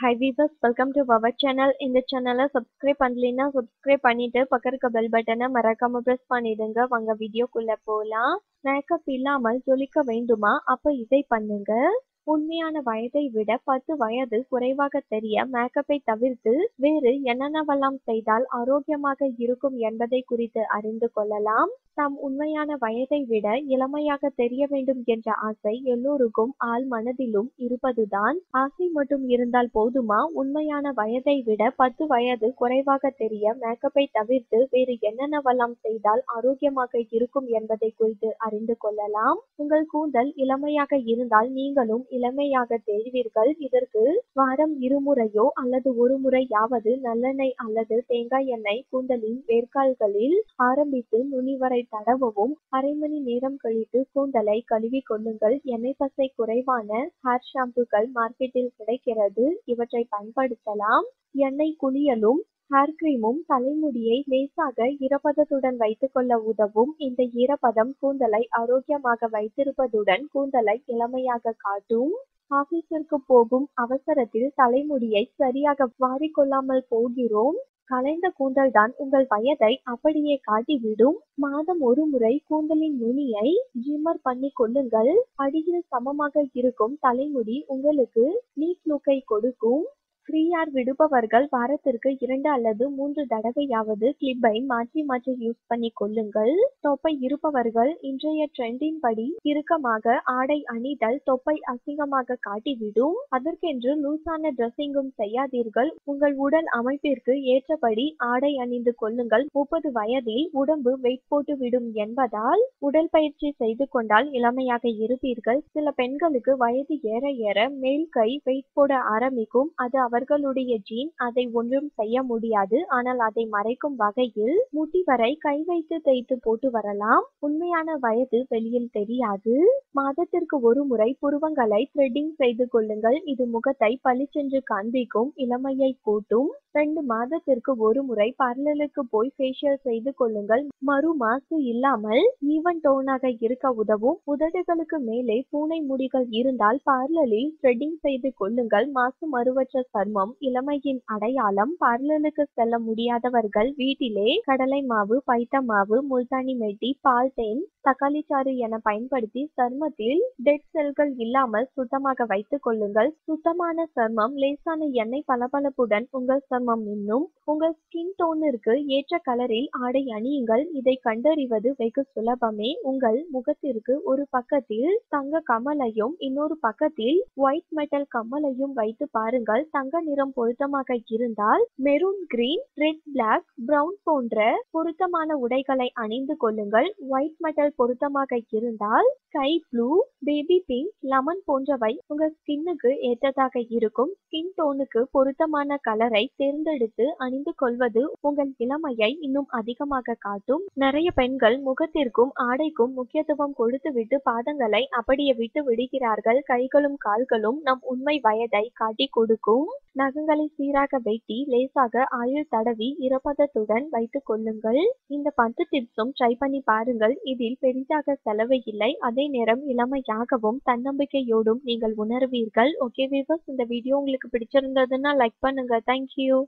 Hi viewers welcome to power channel இந்த சேனலை subscribe பண்ணலைன்னா சப்ஸ்கிரைப் பண்ணிட்டு பக்கம் இருக்க பெல் பட்டனை மறக்காம ப்ரெஸ் பண்ணிடுங்க. வாங்க வீடியோக்குள்ள போகலாம் மேக்கப் இல்லாமல் ஜொலிக்க வேண்டுமா? அப்ப இதை பண்ணுங்க. உண்மையான வயதை விட பத்து வயது குறைவாக தெரிய மேக்கப்பை தவிர்த்து வேறு என்னென்னவெல்லாம் செய்தால் ஆரோக்கியமாக இருக்கும் என்பதை குறித்து அறிந்து கொள்ளலாம். தாம் உண்மையான வயதை விட இளமையாக தெரிய வேண்டும் என்ற ஆசை எல்லோருக்கும் ஆள் மனதிலும் இருப்பதுதான். ஆசை மட்டும் இருந்தால் போதுமா? உண்மையான வயதை விட பத்து வயது குறைவாக தெரிய மேக்கப்பை தவிர்த்து வேறு என்னென்னவெல்லாம் செய்தால் ஆரோக்கியமாக இருக்கும் என்பதை குறித்து அறிந்து கொள்ளலாம். உங்கள் கூந்தல் இளமையாக இருந்தால் நீங்களும் இளமையாக தெரிவீர்கள் இதற்கு வாரம் இருமுறையோ அல்லது ஒரு முறையாவது நல்லெண்ணெய் அல்லது தேங்காய் எண்ணெய் கூந்தலின் வேர்க்கால்களில் ஆரம்பித்து நுனி வரை தடவவும் அரை மணி நேரம் கழித்து கூந்தலை கழுவி கொள்ளுங்கள். எண்ணெய் பசை குறைவான ஹேர் ஷாம்புகள் மார்க்கெட்டில் கிடைக்கிறது. இவற்றை பயன்படுத்தலாம். எண்ணெய் குளியலும் ஹேர் கிரீமும் தலைமுடியை லேசாக ஈரப்பதத்துடன் வைத்துக்கொள்ள உதவும் இந்த ஈரப்பதம் கூந்தலை ஆரோக்கியமாக வைத்திருப்பதுடன் கூந்தலை இளமையாக காட்டும். ஆபீஸிற்கு போகும் அவசரத்தில் தலைமுடியை சரியாக வாரிக்கொள்ளாமல் போகிறோம். கலைந்த கூந்தல் தான் உங்கள் வயதை அப்படியே காட்டிவிடும். மாதம் ஒரு முறை கூந்தலின் நுனியை ஜிம்மர் பண்ணி கொள்ளுங்கள். அடியில் சமமாக இருக்கும் தலைமுடி உங்களுக்கு நீட் லுக்கை கொடுக்கும். ஃப்ரீயார் விடுபவர்கள் வாரத்திற்கு இரண்டு அல்லது மூன்று தடவையாவது கிளிப்பை மாற்றி மாற்றி யூஸ் பண்ணி கொள்ளுங்கள். தொப்பை இருப்பவர்கள் இன்றைய ட்ரெண்டின் படி இறுக்கமாக ஆடை அணிதல் தொப்பை அசிங்கமாக காட்டிவிடும். அதற்கென்று லூசான ட்ரெஸ்ஸிங்கும் செய்யாதீர்கள். உங்கள் உடல் அமைப்பிற்கு ஏற்றபடி ஆடை அணிந்து கொள்ளுங்கள். முப்பது வயதில் உடம்பு வெயிட் போட்டு விடும் என்பதால் உடல் பயிற்சி செய்து கொண்டால் இளமையாக இருப்பீர்கள். சில பெண்களுக்கு வயது ஏற ஏற மேல் கை வெயிட் போட ஆரம்பிக்கும். அது அவர்களுடைய ஜீன் அதை ஒன்றும் செய்ய முடியாது. ஆனால் அதை மறைக்கும் வகையில் முட்டி வரை கை வைத்து தேய்த்து போட்டு வரலாம். உண்மையான வயது வெளியில் தெரியாது. மாதத்திற்கு ஒரு முறை புருவங்களை த்ரெட்டிங் செய்து கொள்ளுங்கள். இது முகத்தை பளிச்சென்று காண்பிக்கும் இளமையை கூட்டும் ரெண்டு மாதத்திற்கு ஒரு முறை பார்லருக்கு போய் ஃபேஷியல் செய்து கொள்ளுங்கள். மறு மாசு இல்லாமல் ஈவன் டோனாக இருக்க உதவும். உதடுகளுக்கு மேலே பூனை முடிகள் இருந்தால் பார்லரில் த்ரெட்டிங் செய்து கொள்ளுங்கள். மாசு மறுவற்ற சர்மம் இளமையின் அடையாளம் பார்லருக்கு செல்ல முடியாதவர்கள் வீட்டிலே கடலை மாவு பைத்த மாவு முல்தானி மெட்டி பால் தக்காளி சாறு என பயன்படுத்தி சர்மத்தில் டெட் செல்கள் இல்லாமல் சுத்தமாக வைத்துக் கொள்ளுங்கள். சுத்தமான சர்மம் லேசான எண்ணெய் பளபளப்புடன் உங்கள் சர்மம் இன்னும் உங்கள் ஸ்கின் டோனிற்கு ஏற்ற கலரில் ஆடை அணியுங்கள். இதை கண்டறிவது வெகு சுலபமே. உங்கள் முகத்திற்கு ஒரு பக்கத்தில் தங்க கமலையும் இன்னொரு பக்கத்தில் ஒயிட் மெட்டல் கமலையும் வைத்து பாருங்கள். தங்க நிறம் பொருத்தமாக இருந்தால் maroon green red black brown போன்ற பொருத்தமான உடைகளை அணிந்து கொள்ளுங்கள். ஒயிட் மெட்டல் பொருத்தமாக இருந்தால் sky blue baby pink lemon போன்றவை உங்க ஸ்கின்னுக்கு ஏற்றதாக இருக்கும். ஸ்கின் டோனுக்கு பொருத்தமான கலரை தேர்ந்தெடுத்து அணிந்து கொள்வது உங்கள் இளமையை இன்னும் அதிகமாக காட்டும். நிறைய பெண்கள் முகத்திற்கும் ஆடைக்கும் முக்கியத்துவம் கொடுத்துவிட்டு பாதங்களை அப்படியே விட்டு விடுகிறார்கள். கைகளும் கால்களும் நம் உண்மை வயதை காட்டி கொடுக்கும். நகங்களை சீராக வெட்டி லேசாக ஆயுள் தடவி இறப்பதத்துடன் வைத்துக் கொள்ளுங்கள். இந்த பத்து டிப்ஸும் ட்ரை பண்ணி பாருங்கள். இதில் பெரிதாக செலவு இல்லை. அதே நேரம் இளமையாகவும் தன்னம்பிக்கையோடும் நீங்கள் உணர்வீர்கள். ஓகே வீவர்ஸ் இந்த வீடியோ உங்களுக்கு பிடிச்சிருந்ததுன்னா லைக் பண்ணுங்க. தேங்க்யூ